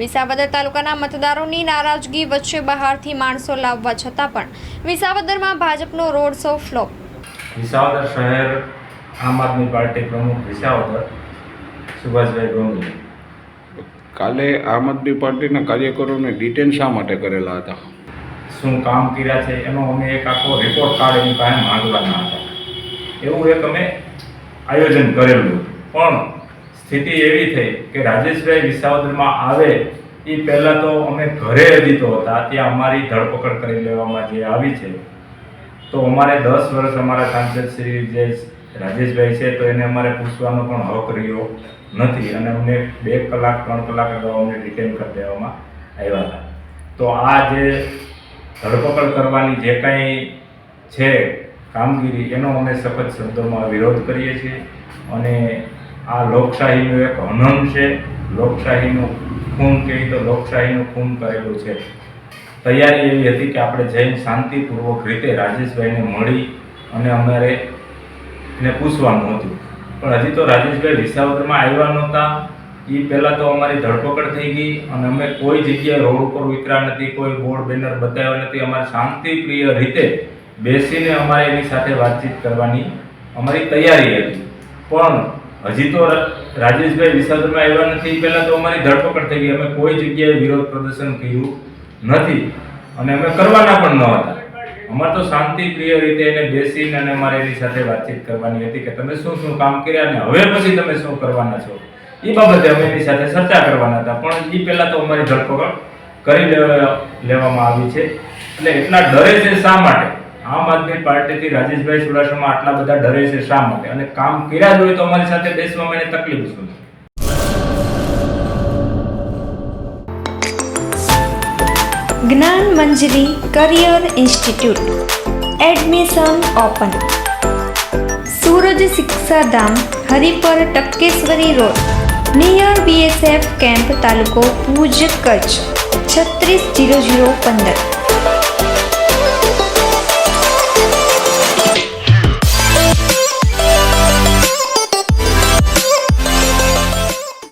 વિસાવદર તાલુકાના મતદારોની નારાજગી વચ્ચે બહારથી માણસો લાવવા છતાં પણ વિસાવદરમાં ભાજપનો રોડ શો ફ્લોપ. વિસાવદર શહેર આમ આદમી પાર્ટી પ્રમુખ વિસાવદર સુભાષભાઈ ગોંગલી. કાલે આમ આદમી પાર્ટીના કાર્યકરોને ડિટેન શા માટે કરેલા હતા? શું કામ કર્યા છે એનો અમે એક આખો રિપોર્ટ કાર્ડ એની પાસે માંગવાના હતા. એવું એક અમે આયોજન કરેલું પણ સ્થિતિ એવી થઈ કે રાજેશભાઈ વિસાવદરમાં આવે એ પહેલાં તો અમે ઘરે હજી તો હતા, ત્યાં અમારી ધરપકડ કરી લેવામાં જે આવી છે. તો અમારે દસ વર્ષ અમારા સાંસદ શ્રી જે રાજેશભાઈ છે, તો એને અમારે પૂછવાનો પણ હક રહ્યો નથી અને અમને બે કલાક, ત્રણ કલાક અગાઉ અમને ડિટેન કરી દેવામાં આવ્યા હતા. તો આ જે ધરપકડ કરવાની જે કાંઈ છે કામગીરી, એનો અમે સખત શબ્દોમાં વિરોધ કરીએ છીએ અને આ લોકશાહીનું એક હનન છે. લોકશાહીનું ખૂન કહીએ તો લોકશાહીનું ખૂન કરેલું છે. તૈયારી એવી હતી કે આપણે જઈને શાંતિપૂર્વક રીતે રાજેશભાઈને મળી અને અમારે એને પૂછવાનું હતું. પણ હજી તો રાજેશભાઈ વિસાવદરમાં આવ્યા નહોતા. એ પહેલાં તો અમારી ધરપકડ થઈ ગઈ અને અમે કોઈ જગ્યાએ રોડ ઉપર ઉતર્યા નથી, કોઈ બોર્ડ, બેનર બતાવ્યા નથી. અમારે શાંતિપ્રિય રીતે બેસીને અમારે એની સાથે વાતચીત કરવાની અમારી તૈયારી હતી. પણ હજી તો રાજેશભાઈ વિસાવદરમાં આવ્યા નથી. પહેલાં તો અમારી ધરપકડ થઈ ગઈ. અમે કોઈ જગ્યાએ વિરોધ પ્રદર્શન કર્યું નથી. અને અમે કરવાના પણ ન હતા. અમારે તો શાંતિપ્રિય રીતે એને બેસીને અને અમારે એની સાથે વાતચીત કરવાની હતી કે તમે શું શું કામ કર્યા અને હવે પછી તમે શું કરવાના છો? એ બાબતે અમે એની સાથે ચર્ચા કરવાના હતા. પણ એ પહેલાં તો અમારી ધરપકડ કરી લેવા- લેવામાં આવી છે. એટલે એટલા ડરે છે શા માટે? આમ આદમી પાર્ટીથી રાજેશભાઈ ચુડાસમા આટલા બધા ડરે છે શા માટે? અને કામ કર્યા જોઈએ તો અમારી સાથે બેસવામાં એને તકલીફ શું Gyan Manjari career institute. Admission open Suraj Shikshadham Haripar Takkeshwari road. Near BSF camp તાલુકો ભુજ કચ્છ. છત્રીસ જીરો જીરો પંદર.